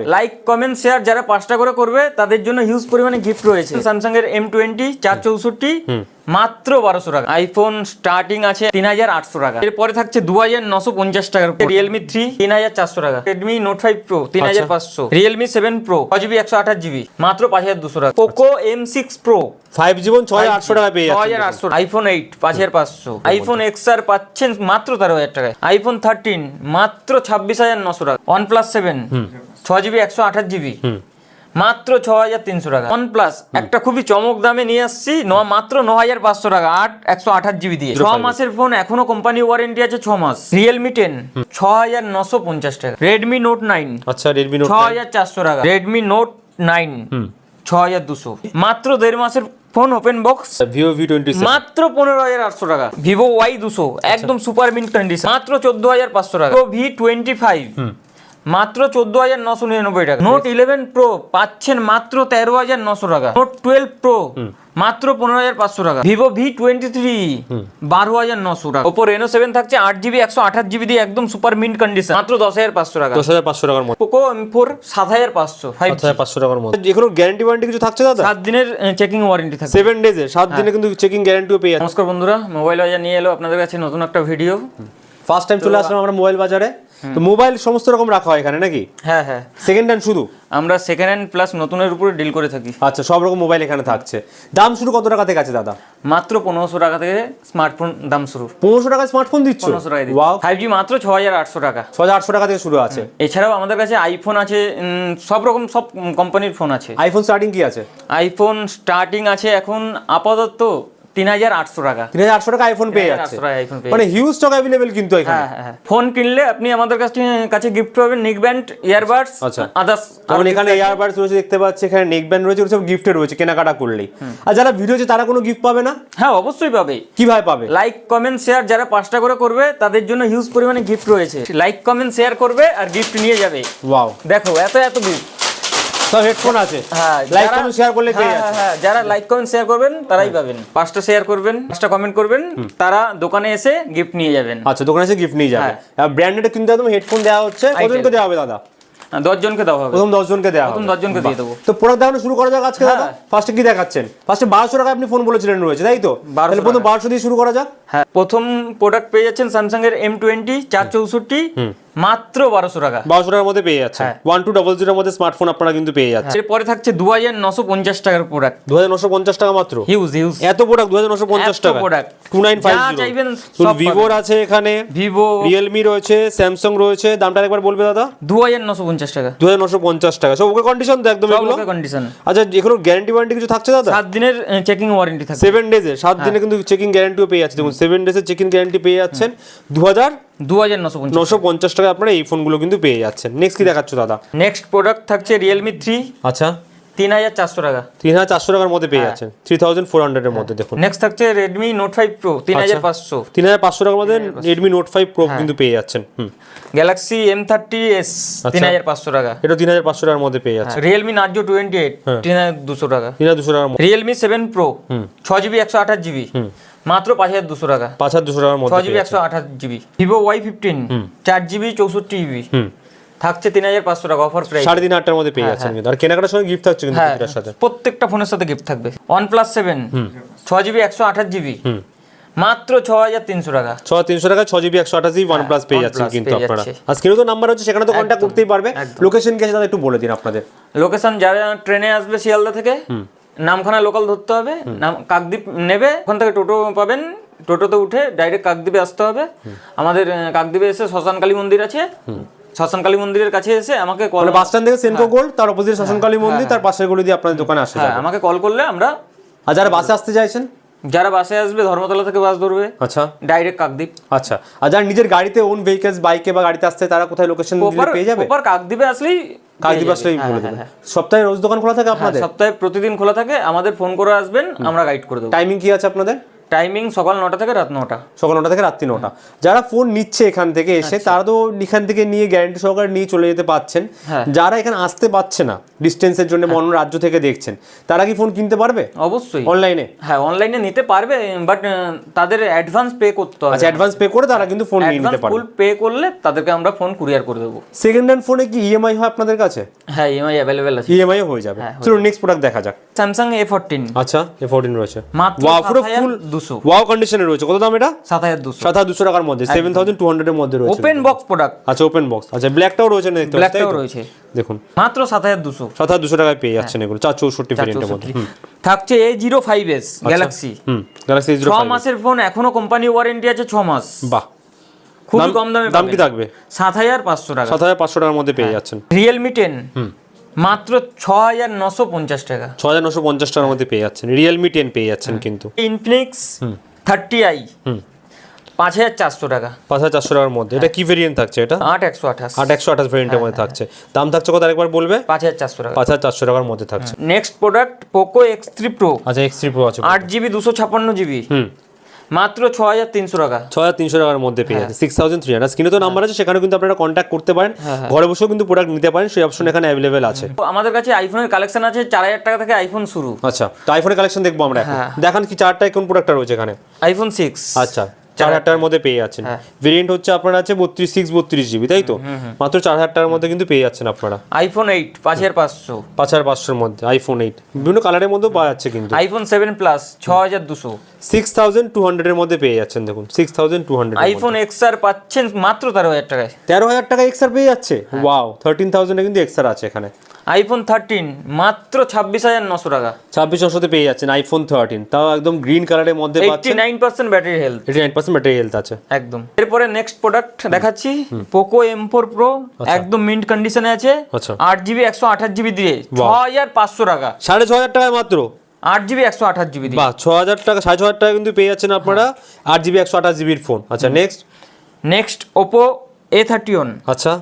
পাবে like comment share যারা পাঁচটা করে করবে তাদের জন্য হিউজ পরিমাণে গিফট রয়েছে। স্যামসাং এর এম টোয়েন্টি চার চৌষট্টি মাত্র বারোশো টাকা। আইফোন স্টার্টিং আছে তিন হাজার আটশো টাকা। এরপরে থাকছে দু হাজার নশো পঞ্চাশ টাকার রিয়েলমি থ্রি তিন হাজার চারশো টাকা। রেডমি নোট ফাইভ প্রো তিন হাজার পাঁচশো। রিয়েলমি সেভেন প্রো ছ জিবি একশো আঠাশ জিবি মাত্র পাঁচ হাজার দুশো টাকা। Poco M six pro five জীবন ছয় হাজার আটশো টাকা পেয়ে ছ হাজার আটশো আইফোন এইট পাঁচ হাজার পাঁচশো। আইফোন এক্স আর পাচ্ছেন মাত্র তেরো হাজার টাকায়। আইফোন থার্টিন মাত্র ছাব্বিশ হাজার নশো টাকা। ওয়ান প্লাস সেভেন ছ জিবি একশো আঠাশ জিবি। মাত্র ছ হাজার তিনশো টাকা। ওয়ান প্লাস একটা খুবই চমক দামে নিয়ে আসছি ন মাত্র ন হাজার পাঁচশো টাকা আট একশো আঠাশ জিবি দিয়ে। ছ মাসের ফোন এখনও কোম্পানি ওয়ারেন্টি আছে ছ মাস। রিয়েলমি টেন ছ হাজার নশো পঞ্চাশ টাকা। রেডমি নোট নাইন আচ্ছা রেডমি নোট ছ হাজার চারশো টাকা। রেডমি নোট নাইন ছ হাজার দুশো। মাত্র দেড় মাসের phone open box Vivo V twenty মাত্র পনেরো হাজার আটশো টাকা। ভিভো ওয়াই দুশো একদম সুপার মিন্ট কন্ডিশন মাত্র চোদ্দ হাজার পাঁচশো টাকা। ভি টোয়েন্টি ফাইভ মাত্র চোদ্দ হাজার নশো নিরানব্বই টাকা। নোট ইলেভেন প্রো পাচ্ছেন মাত্র তেরো হাজার নশো টাকা। নোট টুয়েলভ প্রো মাত্র পনেরো হাজার পাঁচশো টাকা। ভিভো ভি টোয়েন্টি থ্রি বারো হাজার নশো টাকা। ওপো রেনো সেভেন থাকছে আট জিবি একশো আঠাশ জিবি দিয়ে একদম সুপার মিন্ট কন্ডিশন মাত্র দশ হাজার পাঁচশো টাকা। দশ হাজার পাঁচশো টাকার মতো। পোকো এম ফোর সাত হাজার পাঁচশো ফাইভ হাজার পাঁচশো টাকার মধ্যে যে কোনো গ্যারান্টি ওয়ারেন্টি কিছু থাকছে দাদা? সাত দিনের চেকিং ওয়ারেন্টি থাকছে সেভেন ডেজে সাত দিনে কিন্তু চেকিং গ্যারান্টিও পেয়ে নমস্কার বন্ধুরা মোবাইল বাজার নিয়ে এলো আপনাদের কাছে নতুন একটা ভিডিও ফার্স্ট টাইম চলে আসলাম আমরা মোবাইল বাজারে। তো মোবাইল সমস্ত রকম রাখা হয় এখানে নাকি? হ্যাঁ হ্যাঁ। সেকেন্ড হ্যান্ড শুধু? আমরা সেকেন্ড হ্যান্ড প্লাস নতুনের উপরে ডিল করে থাকি। আচ্ছা সব রকম মোবাইল এখানে থাকছে। দাম শুরু কত টাকা থেকে আছে দাদা? মাত্র পনেরোশো টাকা থেকে স্মার্টফোন দাম শুরু। পনেরোশো টাকায় স্মার্টফোন দিচ্ছ? পনেরোশো টাকা ওয়াও ফাইভ জি মাত্র ছ হাজার আটশো টাকা। ছ হাজার আটশো টাকা থেকে শুরু আছে। এছাড়াও আমাদের কাছে আইফোন আছে সব রকম সব কোম্পানির ফোন আছে। আইফোন স্টার্টিং কি আছে? আইফোন স্টার্টিং আছে এখন আপাতত তিন হাজার আটশো টাকা। তিন হাজার আটশো টাকা আইফোন পেয়ে যাচ্ছে। টাকায় মানে হিউজ স্টক অ্যাভেলেবেল কিন্তু এখানে। হ্যাঁ হ্যাঁ ফোন কিনলে আপনি আমাদের কাছে কাছে গিফট পাবেন নিক ব্যান্ড ইয়ারবাডস আচ্ছা। আদার্স এখানে রয়েছে দেখতে পাচ্ছি। এখানে নেক ব্যান্ড রয়েছে ওগুলো সব গিফটে রয়েছে কেনাকাটা করলেই। আর যারা ভিডিও তারা কোনো গিফট পাবে না? হ্যাঁ অবশ্যই পাবে। কীভাবে পাবে? লাইক কমেন্ট শেয়ার যারা পাঁচটা করে করবে তাদের জন্য হিউজ পরিমাণে গিফট রয়েছে। লাইক কমেন্ট শেয়ার করবে আর গিফট নিয়ে যাবে। ওয়াও দেখো এত এত গিফট সব হেডফোন আছে। হ্যাঁ লাইক কমেন্ট শেয়ার করলে পেয়ে হ্যাঁ, যাচ্ছে হ্যাঁ, হ্যাঁ, যারা লাইক কমেন্ট শেয়ার করবেন তারাই পাবেন। পাঁচটা শেয়ার করবেন পাঁচটা কমেন্ট করবেন তারা দোকানে এসে গিফট নিয়ে যাবেন। আচ্ছা দোকানে এসে গিফট নিয়ে যাবে। হ্যাঁ। ব্র্যান্ডেড কিন্তু একদম হেডফোন দেওয়া হচ্ছে। কতজনকে দেওয়া হবে দাদা? দশ জনকে দেওয়া হবে। প্রথম দশ জনকে দেওয়া প্রথম হবে। দশ জনকে দিয়ে দেবো। তো প্রোডাক্ট দেখানো শুরু করা যাক আজকে দাদা? হ্যাঁ। ফার্স্টে কি দেখাচ্ছেন? ফার্স্টে বারোশো টাকা আপনি ফোন বলেছিলেন রয়েছে তাই তো? 1200 তাহলে প্রথম বারোশো দিয়ে শুরু করা যাক। হ্যাঁ প্রথম প্রোডাক্ট পেয়ে যাচ্ছেন স্যামসাং এর এম টোয়েন্টি চার চৌষট্টি মাত্র বারোশো টাকা। বারোশো টাকার মধ্যে পেয়ে যাচ্ছে হ্যাঁ। ওয়ান টু ডবল জিরোর মধ্যে স্মার্টফোন আপনারা কিন্তু পেয়ে যাচ্ছে এরপরে থাকছে দু হাজার নশো পঞ্চাশ টাকার প্রোডাক্ট দু হাজার নশো পঞ্চাশ টাকা মাত্র? হিউজ হিউজ এত প্রোডাক্ট দু হাজার নশো পঞ্চাশ টাকা product। টু নাইন ফাইভ চাইবেন ভিভোর আছে এখানে ভিভো রিয়েলমি রয়েছে স্যামসাং রয়েছে দামটা একবার বলবে দাদা? দু হাজার নশো পঞ্চাশ টাকা। দু হাজার নশো পঞ্চাশ টাকা। সব ওকে কন্ডিশন তো একদম এগুলো? কন্ডিশন আচ্ছা এগুলো গ্যারান্টি ওয়ারেন্টি কিছু থাকছে দাদা? সাত দিনের চেকিং ওয়ারেন্টি থাকবে সেভেন ডেজে সাত হ্যাঁ। দিনে কিন্তু চেকিং গ্যারান্টিও পেয়ে যাচ্ছে। দেখুন সেভেন ডেজের চেকিং গ্যারান্টি পেয়ে যাচ্ছেন। দু হাজার দু হাজার নশো পঞ্চাশ টাকা আপনারা এই ফোনগুলো কিন্তু পেয়ে যাচ্ছেন। নেক্সট কি দেখাচ্ছ দাদা? নেক্সট প্রোডাক্ট থাকছে রিয়েলমি থ্রি আচ্ছা। তিন হাজার চারশো টাকা। তিন হাজার চারশো টাকার মধ্যে হ্যাঁ। পেয়ে যাচ্ছেন থ্রি থাউজেন্ড ফোর হান্ড্রেডের মধ্যে দেখুন। নেক্সট থাকছে রেডমি নোট ফাইভ প্রো তিন হাজার পাঁচশো। তিন হাজার পাঁচশো টাকার মধ্যে রেডমি নোট ফাইভ প্রো কিন্তু পেয়ে যাচ্ছেন। হুম। গ্যালাক্সি এম থার্টি এস তিন হাজার পাঁচশো টাকা। এটা তিন হাজার পাঁচশো টাকার মধ্যে পেয়ে যাচ্ছে রিয়েলমি নার্জো টোয়েন্টি এইট তিন হাজার দুশো টাকা। তিন হাজার দুশো টাকার মধ্যে। রিয়েলমি সেভেন প্রো ছ জিবি একশো আঠাশ জিবি মাত্র পাঁচ হাজার দুশো টাকা। পাঁচ হাজার দুশো টাকার ছ মধ্যে জিবি একশো আঠাশ জিবি ভিভো ওয়াই ফিফটিন চার জিবি চৌষট্টি জিবি থাকছে তিন হাজার পাঁচশো টাকা অফার প্রাইস সাড়ে তিন হাজার মধ্যে পেয়ে যাচ্ছেন কিন্তু। আর কেনাকাটার সময় গিফট থাকছে কিন্তু হ্যাঁ এটার সাথে। প্রত্যেকটা ফোনের সাথে গিফট থাকবে। ওয়ান প্লাস সেভেন ছ জিবি একশো আঠাশ জিবি মাত্র ছ হাজার তিনশো টাকা। ছ তিনশো টাকা ছ জিবি একশো আঠাশ ওয়ান প্লাস পেয়ে যাচ্ছেন কিন্তু আপনারা। স্ক্রিনে তো নাম্বার হচ্ছে সেখানে তো কন্ট্যাক্ট করতেই পারবে। লোকেশন কি আছে দাদা একটু বলে দিন আপনাদের। লোকেশন যারা ট্রেনে আসবে শিয়ালদা থেকে নামখানা লোকাল ধরতে হবে নাম কাকদ্বীপ নেবে ওখান থেকে টোটো পাবেন টোটোতে উঠে ডাইরেক্ট কাকদ্বীপে আসতে হবে। আমাদের কাকদ্বীপে এসে শ্মশানকালী মন্দির আছে। শ্মশানকালী মন্দিরের কাছে এসে আমাকে কল মানে বাস স্ট্যান্ড থেকে সেনকো গোল্ড তার অপোজিট শাসনকালী মন্দির তার পাশের গলি দিয়ে আপনাদের দোকানে আসে হ্যাঁ আমাকে কল করলে আমরা আর যারা বাসে আসতে চাইছেন? যারা বাসে আসবে ধর্মতলা থেকে বাস ধরবে। আচ্ছা। ডাইরেক্ট কাকদ্বীপ। আচ্ছা। আর যারা নিজের গাড়িতে ওন ভেহিকেলস বাইকে বা গাড়িতে আসতে তারা কোথায় লোকেশন ওপার পেয়ে যাবে? ওপার কাকদ্বীপে আসলেই কাকদ্বীপ পেয়ে আসলেই বলে হ্যাঁ, দেবেন হ্যাঁ, হ্যাঁ। সপ্তাহে রোজ দোকান খোলা থাকে আপনাদের? সপ্তাহে প্রতিদিন খোলা থাকে আমাদের ফোন করে আসবেন আমরা গাইড করে দেবো। টাইমিং কি আছে আপনাদের? টাইমিং সকাল নটা থেকে রাত নটা। সকাল নটা থেকে রাত্রি নটা। যারা ফোন নিচ্ছে এখান থেকে এসে আচ্ছা। তারা তো এখান থেকে নিয়ে গ্যারান্টি সহকারে নিয়ে চলে যেতে পাচ্ছেন। হ্যাঁ। যারা এখানে আসতে পারছে না ডিস্টেন্সের জন্য অন্য রাজ্য থেকে দেখছেন তারা কি ফোন কিনতে পারবে? অবশ্যই। অনলাইনে হ্যাঁ অনলাইনে নিতে পারবে বাট তাদের অ্যাডভান্স পে করতে হবে। আচ্ছা অ্যাডভান্স পে করে তারা কিন্তু ফোন নিয়ে নিতে পারবে। ফুল পে করলে তাদেরকে আমরা ফোন কুরিয়ার করে দেবো। সেকেন্ড হ্যান্ড ফোনে কি ইএমআই হয় আপনাদের কাছে? হ্যাঁ ইএমআই অ্যাভেলেবেল আছে। ইএমআই হয়ে যাবে। চলো নেক্সট প্রোডাক্ট দেখা যাক। স্যামসাং এ ফোরটিন আচ্ছা এ ফোরটিন রয়েছে। মাত্র ওয়াও পুরো 7,200 ফুল ওয়াও কন্ডিশনে রয়েছে। কত দাম এটা? সাত হাজার দুশো। সাত হাজার দুশো টাকার মধ্যে সেভেন থাউজেন্ড টু হান্ড্রেডের মধ্যে রয়েছে। ওপেন বক্স প্রোডাক্ট আচ্ছা ওপেন বক্স আচ্ছা ব্ল্যাকটাও রয়েছে না ব্ল্যাকটাও রয়েছে। দেখুন। মাত্র সাত হাজার দুশো। সাত হাজার দুশো টাকায় পেয়ে যাচ্ছেন এগুলো। চার চৌষট্টি ভেরিয়েন্টের মধ্যে। থাকছে A zero five S Galaxy hmm Galaxy ছ মাসের ফোন এখনও কোম্পানি ওয়ারেন্টি আছে ছ মাস। বাহ। খুবই কম দামে দাম কি থাকবে? সাত হাজার পাঁচশো টাকা। সাত হাজার পাঁচশো টাকার মধ্যে পেয়ে যাচ্ছেন। রিয়েলমি টেন মাত্র ছ হাজার নশো পঞ্চাশ টাকা। ছ হাজার নশো পঞ্চাশ টাকার মধ্যে পেয়ে যাচ্ছেন। রিয়েলমি টেন পেয়ে যাচ্ছেন কিন্তু। ইনফিনিক্স থার্টি আই পাঁচ হাজার চারশো টাকা। পাঁচ হাজার চারশো টাকার মধ্যে। এটা কি ভেরিয়েন্ট থাকছে এটা? আট একশো আঠাশ। আট একশো আঠাশ ভেরিয়েন্টের মধ্যে থাকছে। দাম থাকছে কত আরেকবার বলবে? পাঁচ হাজার চারশো টাকা। পাঁচ হাজার চারশো টাকার মধ্যে থাকছে। Next product Poco X three pro আচ্ছা এক্স থ্রি প্রো আছে আট জিবি দুশো ছাপ্পান্ন জিবি। হুম। মাত্র ছ হাজার তিনশো টাকা। ছ হাজার তিনশো টাকার মধ্যে পেয়ে যাচ্ছে। সিক্স থাউজেন্ড থ্রি হান্ড্রেড স্ক্রিনে তো নাম্বার আছে সেখানে কিন্তু আপনারা কন্ট্যাক্ট করতে পারেন। ঘরে বসেও কিন্তু প্রোডাক্ট নিতে পারেন সেই অপশন এখানে অ্যাভেলেবেল আছে। আমাদের কাছে আইফোনের কালেকশন আছে চার হাজার টাকা থেকে আইফোন শুরু। আচ্ছা তো আইফোনের কালেকশন দেখব আমরা হ্যাঁ। দেখান কি চারটায় কোন প্রোডাক্টটা রয়েছে এখানে। আইফোন সিক্স আচ্ছা। চার হাজার টাকার মধ্যে পেয়ে যাচ্ছেন। হ্যাঁ। ভেরিয়েন্ট হচ্ছে আপনার আছে বত্রিশ সিক্স বত্রিশ জিবি তাই তো? মাত্র চার হাজার টাকার মধ্যে কিন্তু পেয়ে যাচ্ছেন আপনারা। আইফোন এইট পাঁচ হাজার পাঁচশো। পাঁচ হাজার পাঁচশোর মধ্যে আইফোন এইট বিভিন্ন কালারের মধ্যেও পাওয়া যাচ্ছে কিন্তু। আইফোন সেভেন প্লাস ছ হাজার দুশো। সিক্স থাউজেন্ড টু হান্ড্রেডের মধ্যে পেয়ে যাচ্ছেন দেখুন। Six thousand two hundred iPhone X R পাচ্ছেন মাত্র তেরো হাজার টাকায়। তেরো হাজার টাকা এক্সার পেয়ে যাচ্ছে? হ্যাঁ। ওয়াও থার্টিন থাউজেন্ডে কিন্তু এক্সার আছে এখানে। আইফোন থার্টিন মাত্র ছাব্বিশ হাজার নশো টাকা। ছাব্বিশ ছশোতে পেয়ে যাচ্ছেন আইফোন থার্টিন তাও একদম গ্রিন কালারের মধ্যে পাচ্ছেন। Nine percent battery health eighty nine percent battery health আছে। একদম। এরপরে নেক্সট প্রোডাক্ট দেখাচ্ছি পোকো এম ফোর প্রো একদম মিন্ট কন্ডিশনে আছে। আচ্ছা। আট জিবি একশো আঠাশ জিবি দিয়ে। ছ হাজার পাঁচশো টাকা। সাড়ে ছ হাজার টাকায় মাত্র? আট জিবি একশো আঠাশ জিবি বাহ ছ হাজার টাকা সাড়ে ছ হাজার টাকা কিন্তু পেয়ে যাচ্ছেন আপনারা। আট জিবি একশো আঠাশ জিবির ফোন আচ্ছা next next Oppo A thirty one আচ্ছা।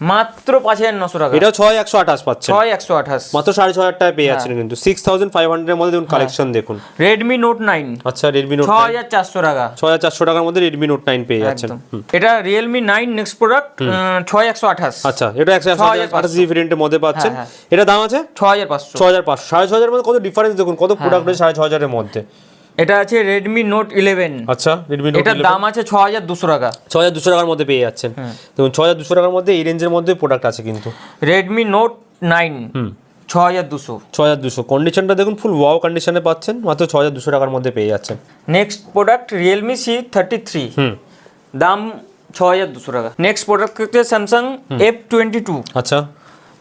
মাত্র পাঁচ হাজার নশো টাকা। এটাও ছয় একশো আঠাশ পাচ্ছেন। ছয় একশো আঠাশ। মাত্র সাড়ে ছ হাজার টাকায় পেয়ে হ্যাঁ। যাচ্ছেন কিন্তু। সিক্স থাউজেন্ড ফাইভ হান্ড্রেডের মধ্যে দেখুন কালেকশন দেখুন। রেডমি নোট নাইন আচ্ছা রেডমি নোট ছ হাজার চারশো টাকা। ছ হাজার চারশো টাকার মধ্যে রেডমি নোট নাইন পেয়ে যাচ্ছেন। এটা রিয়েলমি নাইন নেক্সট প্রোডাক্ট ছয় একশো আঠাশ। আচ্ছা এটা একশো হাজার আঠাশ জিবি ভেরিয়েন্টের মধ্যে পাচ্ছেন। হ্যাঁ, এটা দাম আছে? ছ হাজার পাঁচশো। ছ হাজার পাঁচশো। সাড়ে ছ হাজারের মধ্যে কত ডিফারেন্স দেখুন কত হ্যাঁ, প্রোডাক্ট রয়েছে সাড়ে ছ হাজারের মধ্যে। এটা আছে রেডমি নোট ইলেভেন আচ্ছা রেডমি নোট এটার দাম আছে ছ হাজার দুশো টাকা। ছ হাজার দুশো টাকার মধ্যে পেয়ে যাচ্ছেন। দেখুন ছ হাজার দুশো টাকার মধ্যে এই রেঞ্জের মধ্যে প্রোডাক্ট আছে কিন্তু। রেডমি নোট নাইন ছ হাজার দুশো। ছ হাজার দুশো কন্ডিশনটা দেখুন ফুল ওয়াও কন্ডিশনে পাচ্ছেন। মাত্র ছ হাজার দুশো টাকার মধ্যে পেয়ে যাচ্ছেন। Next product Realme C thirty three হুম। দাম ছ হাজার দুশো টাকা। নেক্সট প্রোডাক্ট হচ্ছে স্যামসাং এফ টোয়েন্টি টু আচ্ছা।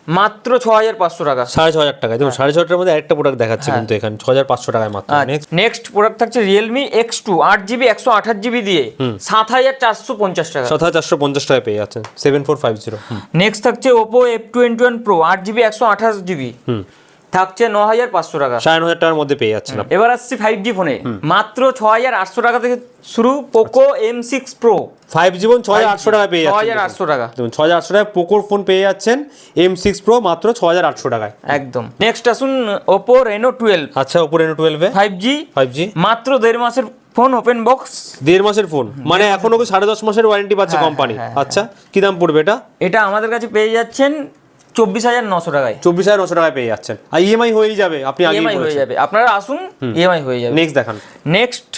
মাত্র ছ হাজার পাঁচশো টাকা। সাড়ে ছ হাজার টাকা দেখুন সাড়ে ছ হাজার মধ্যে একটা প্রোডাক্ট দেখাচ্ছে হ্যাঁ। কিন্তু এখানে ছ হাজার পাঁচশো টাকায় মাত্র। নেক্সট নেক্সট প্রোডাক্ট থাকছে রিয়েলমি এক্স টু আট জিবি একশো আঠাশ জিবি দিয়ে। সাত হাজার চারশো পঞ্চাশ টাকা। সাত হাজার চারশো পঞ্চাশ টাকায় পেয়ে যাচ্ছেন। Seven four five zero next থাকছে Oppo F twenty one pro আট জিবি একশো আঠাশ জিবি থাকছে ন হাজার পাঁচশো টাকা। সাড়ে ন হাজার টাকার মধ্যে পেয়ে যাচ্ছেন এবার আসছি ফাইভ জি ফোনে মাত্র ছ হাজার আটশো টাকা থেকে শুরু Poco M six pro five জীবন ছ হাজার আটশো টাকা পেয়ে ছ হাজার আটশো টাকা। দেখুন ছ হাজার আটশো টাকায় পোকোর ফোন পেয়ে যাচ্ছেন এম সিক্স প্রো মাত্র ছ হাজার আটশো টাকায়। একদম। নেক্সট আসুন ওপো রেনো টুয়েলভ আচ্ছা ওপো রেনো টুয়েলভে ফাইভ জি ফাইভ জি মাত্র দেড় মাসের ফোন ওপেন বক্স দেড় মাসের ফোন মানে এখনও সাড়ে দশ মাসের ওয়ারেন্টি পাচ্ছে হ্যাঁ, কোম্পানি হ্যাঁ, আচ্ছা কি দাম পড়বে এটা? এটা আমাদের কাছে পেয়ে যাচ্ছেন চব্বিশ হাজার নশো টাকায়। চব্বিশ হাজার নশো টাকায় পেয়ে যাচ্ছেন। আর ইএমআই হয়েই যাবে আপনি ইএমআই হয়ে যাবে। আপনারা আসুন ইএমআই হয়ে যাবে। নেক্সট দেখান। নেক্সট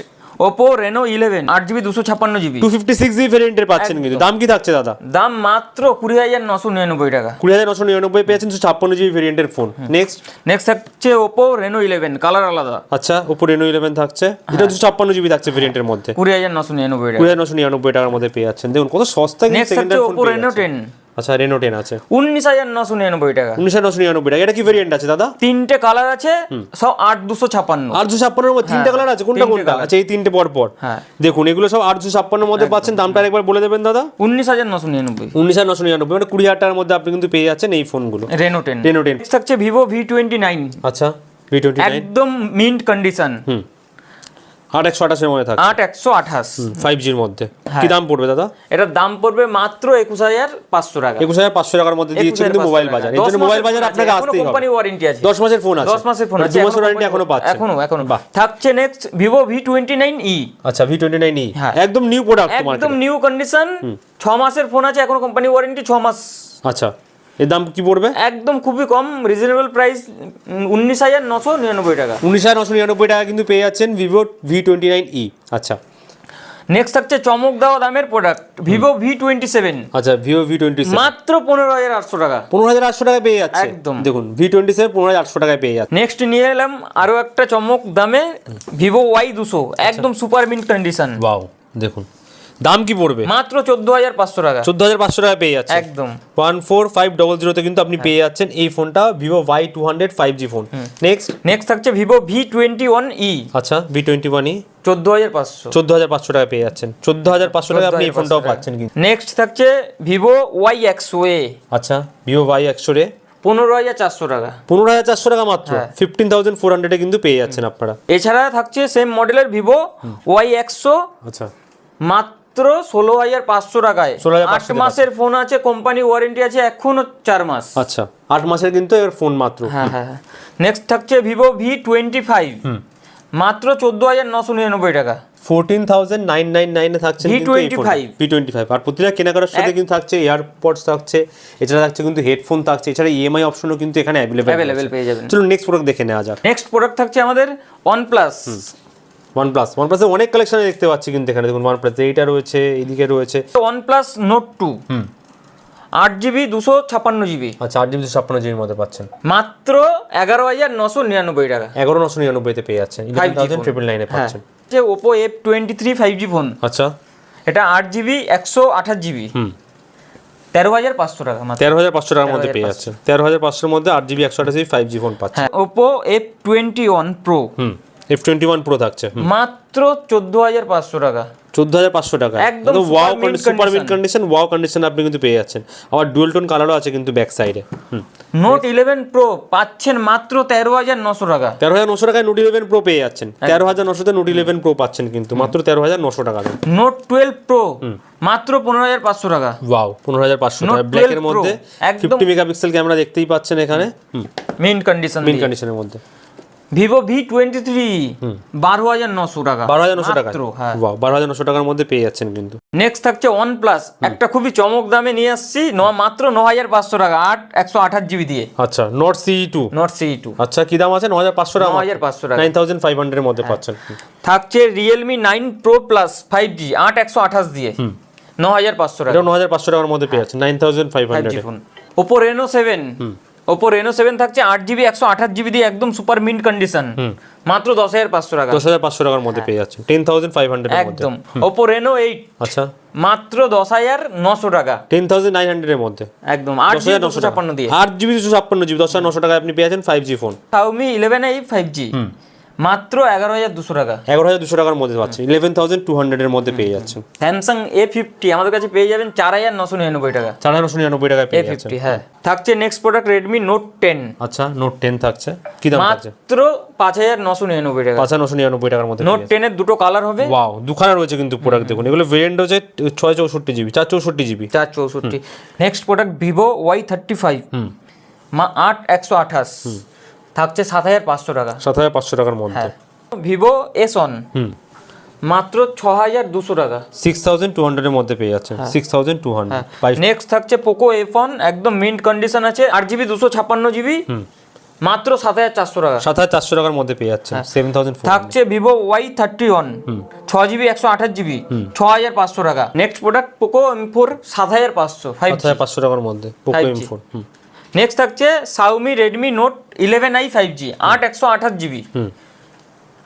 ওপো রেনো ইলেভেন আট জিবি দুশো ছাপ্পান্ন GB two fifty six GB ভেরিয়েন্টের পাচ্ছেন কিন্তু। দাম কি থাকছে দাদা? দাম মাত্র কুড়ি হাজার নশো নিরানব্বই টাকা। কুড়ি হাজার নশো নিরানব্বই পেয়েছেন ছাপ্পান্ন জিবি ভেরিয়েন্টের ফোন নেক্সট নেক্সট থাকছে ওপো রেনো ইলেভেন কালার আলাদা। আচ্ছা ওপো রেনো ইলেভেন থাকছে। হ্যাঁ। এটা দুশো ছাপ্পান্ন জিবি থাকছে ভেরিয়েন্টের মধ্যে। কুড়ি হাজার নশো নিরানব্বই টাকা। কুড়ি হাজার নশো নিরানব্বই টাকার মধ্যে পেয়ে যাচ্ছেন। দেখুন কত সস্তা নেক্সট থাকছে ওপো রেনো টেন আচ্ছা রেনো টেন আছে। উনিশ হাজার নশো নিরানব্বই টাকা। উনিশ হাজার নশো নিরানব্বই টাকা। এটা কি ভেরিয়েন্ট আছে দাদা? তিনটে কালার আছে সব আট দুশো ছাপ্পান্ন। আর দুশো ছাপ্পান্নের মধ্যে তিনটে কালার আছে? কোনটা কোনটা? আচ্ছা এই তিনটে পর পর। হ্যাঁ। দেখুন এগুলো সব আট দুশো ছাপ্পান্নের মধ্যে পাচ্ছেন দামটা একবার বলে দেবেন দাদা। উনিশ হাজার নশো নিরানব্বই। উনিশ হাজার নশো নিরানব্বই মানে কুড়ি হাজার টাকার মধ্যে আপনি কিন্তু পেয়ে যাচ্ছেন এই ফোনগুলো রেনো টেন রেনো টেন থাকছে ভিভো ভি টোয়েন্টি নাইন আচ্ছা ভি টোয়েন্টি একদম মিন্ট কন্ডিশন হুম। আট একশো আঠাশের মধ্যে থাকে আট একশো আঠাশ। ফাইভ জির মধ্যে। হ্যাঁ। কি দাম পড়বে দাদা? এটার দাম পড়বে মাত্র একুশ হাজার পাঁচশো টাকা। একুশ হাজার পাঁচশো টাকার মধ্যে দিয়েছে কিন্তু মোবাইল বাজার। এই জন্য মোবাইল বাজার আপনাকে আসতেই হবে। কোম্পানি ওয়ারেন্টি আছে। দশ মাসের ফোন আছে। দশ মাসের ফোন মানে আছে দু মাসের ওয়ারেন্টি এখনও পাচ্ছে। এখনও এখনও। থাকছে next Vivo V twenty nine E আচ্ছা ভি টোয়েন্টি নাইন হ্যাঁ। একদম নিউ প্রোডাক্ট একদম নিউ কন্ডিশন ছ মাসের ফোন আছে এখনও কোম্পানি ওয়ারেন্টি ছ মাস। আচ্ছা। এর দাম কি পড়বে? একদম খুবই কম রিজনেবল প্রাইস উনিশ হাজার নশো নিরানব্বই টাকা। উনিশ হাজার নশো নিরানব্বই টাকা কিন্তু পেয়ে যাচ্ছেন Vivo V twenty nine E আচ্ছা। নেক্সট থাকছে চমক দেওয়া দামের product Vivo V twenty seven আচ্ছা ভিভো ভি টোয়েন্টি মাত্র পনেরো হাজার আটশো টাকা। পনেরো হাজার আটশো টাকায় পেয়ে যাচ্ছে। একদম। দেখুন ভি টোয়েন্টি সেভেন পনেরো হাজার আটশো টাকায় পেয়ে যাচ্ছে। নেক্সট নিয়ে এলাম আরও একটা চমক দামে ভিভো ওয়াই দুশো। একদম সুপার মিন্ট কন্ডিশন বাও দেখুন। দাম কি পড়বে? মাত্র চোদ্দ হাজার পাঁচশো টাকা। চোদ্দ হাজার পাঁচশো টাকায় পেয়ে যাচ্ছে। একদম। ওয়ান ফোর ফাইভ ডবল জিরোতে কিন্তু আপনি পেয়ে যাচ্ছেন এই ফোনটা Vivo Y two hundred five G phone. Next next থাকছে Vivo V twenty one E. আচ্ছা ভি টোয়েন্টি ওয়ান ই? চোদ্দ হাজার পাঁচশো। চোদ্দ হাজার পাঁচশো টাকায় পেয়ে যাচ্ছেন। চোদ্দ হাজার পাঁচশো টাকায় আপনি এই 14,500 ফোনটাও পাচ্ছেন কিন্তু। নেক্সট থাকছে ভিভো ওয়াই একশো এ আচ্ছা ভিভো ওয়াই একশো রে পনেরো হাজার চারশো টাকা। পনেরো হাজার চারশো টাকা মাত্র। ফিফটিন থাউজেন্ড ফোর হান্ড্রেডে কিন্তু পেয়ে যাচ্ছেন আপনারা। এছাড়া থাকছে সেম মডেলের ভিভো ওয়াই একশো আচ্ছা। মাত্র ষোলো হাজার পাঁচশো টাকায়। 16,500 আট মাসের ফোন আছে কোম্পানি ওয়ারেন্টি আছে এখনও চার মাস। আচ্ছা আট মাসের কিন্তু এর ফোন মাত্র। হ্যাঁ হ্যাঁ নেক্সট থাকছে ভিভো ভি টোয়েন্টি ফাইভ মাত্র চোদ্দ হাজার নশো নিরানব্বই টাকা। ফোরটিন থাউজেন্ড নাইন নাইন নাইনে থাকছে V25 ভি টোয়েন্টি ফাইভ আর প্রতিটা কেনাকাটার সাথে কিন্তু থাকছে এয়ারপডস থাকছে এছাড়া থাকছে কিন্তু হেডফোন থাকছে এছাড়া ইএমআই অপশনও কিন্তু এখানে অ্যাভেলেবেল অ্যাভেলেবেল পেয়ে যাবেন। চলুন নেক্সট প্রোডাক্ট দেখে নেওয়া যাক। নেক্সট প্রোডাক্ট থাকছে আমাদের OnePlus OnePlus one প্লাসে অনেক কালেকশন দেখতে পাচ্ছি কিন্তু এখানে। দেখুন ওয়ান প্লাস এইটা রয়েছে এদিকে রয়েছে। ওয়ান প্লাস নোট টু আট জিবি দুশো ছাপ্পান্ন জিবি আচ্ছা আট জিবি ছাপ্পান্ন জিবির মধ্যে পাচ্ছেন। মাত্র এগারো হাজার নশো নিরানব্বই টাকা। এগারো নশো নিরানব্বইতে পেয়ে যাচ্ছেন। ইলেভেন থাউজেন্ড ট্রিপল নাইনে পাচ্ছেন। যে Oppo F twenty three five G phone আচ্ছা। এটা আট জিবি একশো আঠাশ জিবি হুম। তেরো হাজার পাঁচশো টাকা তেরো হাজার পাঁচশো টাকার মধ্যে পেয়ে যাচ্ছেন। তেরো হাজার পাঁচশোর মধ্যে আট জিবি একশো আঠাশ জিবি ফাইভ জি ফোন পাচ্ছেন। Oppo F twenty one pro হুম। এফ টোয়েন্টি ওয়ান প্রো থাকছে মাত্র চোদ্দ হাজার পাঁচশো টাকা। চোদ্দ হাজার পাঁচশো টাকা। একদম wow super mint condition wow condition আপনি কিন্তু পেয়ে যাচ্ছেন। আবার ডুয়েল টোন কালারও আছে কিন্তু ব্যাক সাইডে নোট ইলেভেন প্রো পাচ্ছেন মাত্র তেরো হাজার নশো টাকা। তেরো হাজার নশো টাকায় নোট ইলেভেন প্রো পেয়ে যাচ্ছেন। তেরো হাজার নশোতে নোট ইলেভেন প্রো পাচ্ছেন কিন্তু মাত্র তেরো হাজার নশো টাকা নোট টুয়েলভ প্রো মাত্র পনেরো হাজার পাঁচশো টাকা। ওয়াও পনেরো হাজার পাঁচশো টাকা। ব্ল্যাকের 12 Pro, মধ্যে ফিফটি মেগাপিক্সেল ক্যামেরা দেখতেই পাচ্ছেন এখানে মেইন কন্ডিশন মিন কন্ডিশনের মধ্যে। ভিভো ভি টোয়েন্টি থ্রি বারো হাজার নশো টাকা। বারো হাজার নশো টাকা। হ্যাঁ। বারো হাজার নশো টাকার মধ্যে পেয়ে যাচ্ছেন কিন্তু। নেক্সট থাকছে ওয়ান প্লাস একটা খুবই চমক দামে নিয়ে আসছি ন মাত্র ন হাজার পাঁচশো টাকা আট একশো আঠাশ জিবি দিয়ে। আচ্ছা note C two note C two আচ্ছা কি দাম আছে? ন হাজার পাঁচশো টাকা 9,500 টাকা। নাইন থাউজেন্ড ফাইভ হান্ড্রেডের মধ্যে পাচ্ছেন। থাকছে Realme nine pro plus five G আট একশো আঠাশ দিয়ে। ন হাজার পাঁচশো টাকা। ন হাজার পাঁচশো টাকার মধ্যে পেয়ে যাচ্ছেন nine thousand five hundred. Oppo Reno seven Oppo Reno seven থাকছে আট জিবি একশো আঠাশ জিবি দিয়ে একদম সুপার মিন্ট কন্ডিশন মাত্র দশ হাজার পাঁচশো টাকা। দশ হাজার পাঁচশো টাকার মধ্যে পেয়ে যাচ্ছে। টেন থাউজেন্ড ফাইভ হান্ড্রেড একদম। ওপো রেনো এইট আচ্ছা। মাত্র দশ হাজার নশো টাকা। টেন থাউজেন্ড নাইন হান্ড্রেড এর মধ্যে। একদম। আট হাজার নশো ছাপান্ন ছাপ্পান্ন দিয়ে। আট জিবি দুশো ছাপ্পান্ন জিবি দশ হাজার নশো টাকা আপনি পেয়েছেন five G phone Xiaomi eleven এই ফাইভ জি মাত্র এগারো হাজার দুশো টাকা। এগারো হাজার দুশো টাকার মধ্যে পাচ্ছেন। ইলেভেন থাউজেন্ড টু হান্ড্রেডের মধ্যে পেয়ে যাচ্ছেন। স্যামসাং এ ফিফটি আমাদের কাছে পেয়ে যাবেন চার হাজার নশো নিরানব্বই টাকা। চার হাজার নশো নিরানব্বই টাকা এ পেয়ে যাচ্ছেন। ফিফটি হ্যাঁ। থাকছে next product Redmi note ten আচ্ছা নোট টেন থাকছে। কি দাম থাকছে? মাত্র পাঁচ হাজার নশো নিরানব্বই টাকা। পাঁচ হাজার নশো নিরানব্বই টাকার মধ্যে নোট টেনের দুটো কালার হবে। ওয়াও দুখানা রয়েছে কিন্তু প্রোডাক্ট দেখুন। এগুলো ভেরিয়েন্ট হচ্ছে ছয় চৌষট্টি জিবি চার চৌষট্টি জিবি। চার চৌষট্টি। Next product Vivo Y thirty five মা আট একশো আঠাশ। থাকছে সাত হাজার পাঁচশো টাকা। সাত হাজার পাঁচশো টাকার মধ্যে। হ্যাঁ। ভিভো এস অন হুম। মাত্র ছ হাজার দুশো টাকা। সিক্স থাউজেন্ড টু হান্ড্রেডের মধ্যে পেয়ে যাচ্ছে। Six thousand two hundred. Next থাকছে পোকো এফ ওয়ান একদম মিন্ট কন্ডিশন আছে। আট জিবি দুশো ছাপ্পান্ন জিবি। মাত্র সাত হাজার চারশো টাকা। সাত হাজার চারশো টাকার মধ্যে পেয়ে যাচ্ছে। সেভেন থাউজেন্ড থাকছে ভিভো ওয়াই থার্টি ওয়ান। ছ জিবি একশো আঠাশ জিবি। ছ হাজার পাঁচশো টাকা। Next product Poco M four সাত হাজার পাঁচশো ফাইভ হাজার পাঁচশো টাকার মধ্যে Poco 5G M four next থাকছে Xiaomi Redmi note eleven I five G আট একশো আঠাশ জিবি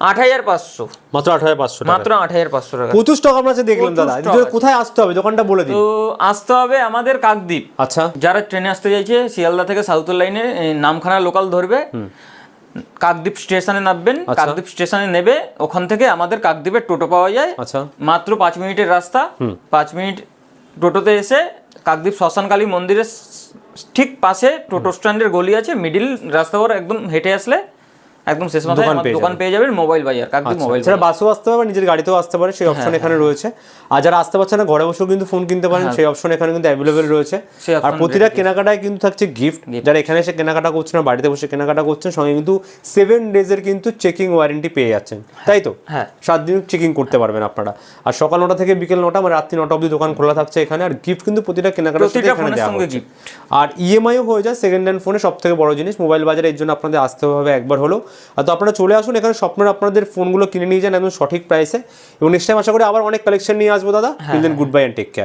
আট হাজার পাঁচশো। মাত্র আট হাজার পাঁচশো মাত্র আট হাজার পাঁচশো টাকা। প্রচুর স্টক আপনার কাছে দেখলাম দাদা? কোথায় আসতে হবে? দোকানটা বলে দিন। তো আসতে হবে আমাদের কাকদ্বীপ। আচ্ছা। যারা ট্রেনে আসতে চাইছে শিয়ালদা থেকে সাউথের লাইনে নামখানা লোকাল ধরবে। কাকদ্বীপ স্টেশনে নামবেন। কাকদ্বীপ স্টেশনে নেবে। ওখান থেকে আমাদের কাকদ্বীপের টোটো পাওয়া যায়। আচ্ছা। মাত্র পাঁচ মিনিটের রাস্তা। পাঁচ মিনিট টোটোতে এসে কাকদ্বীপ শ্মশানকালী মন্দিরের ঠিক পাশে টোটো স্ট্যান্ডের গলি আছে মিডিল রাস্তা একদম হেঁটে আসলে একদম শেষ মাথায় দোকান পেয়ে যাবেন মোবাইল বাজার কাকদি মোবাইল সেটা বাসেও আসতে পারে নিজের গাড়িতেও আসতে পারে সেই অপশন এখানে রয়েছে। আর যারা আসতে পারছে না ঘরে বসেও কিন্তু ফোন কিনতে পারেন সেই অপশন এখানে কিন্তু অ্যাভেলেবেল রয়েছে। আর প্রতিটা কেনাকাটায় কিন্তু থাকছে গিফট যারা এখানে এসে কেনাকাটা করছেন না বাড়িতে বসে কেনাকাটা করছেন সঙ্গে কিন্তু সেভেন ডেজের কিন্তু চেকিং ওয়ারেন্টি পেয়ে যাচ্ছেন। তাই তো? হ্যাঁ। সাত দিন চেকিং করতে পারবেন আপনারা। আর সকাল নটা থেকে বিকেল নটা মানে রাত্রি নটা অবধি দোকান খোলা থাকছে এখানে। আর গিফট কিন্তু প্রতিটা কেনাকাটার সাথে এখানে দেওয়া সঙ্গে হচ্ছে। আর ইএমআইও হয়ে যায় সেকেন্ড হ্যান্ড ফোনে সব থেকে বড় জিনিস। মোবাইল বাজারে এর জন্য আপনাদের আসতে হবে একবার হলো আর তো আপনারা চলে আসুন এখানে স্বপ্নের আপনাদের ফোনগুলো কিনে নিয়ে যান একদম সঠিক প্রাইসে এবং নেক্সট টাইম আশা করি আবার অনেক কালেকশন নিয়ে আসব দাদা। Good bye and take care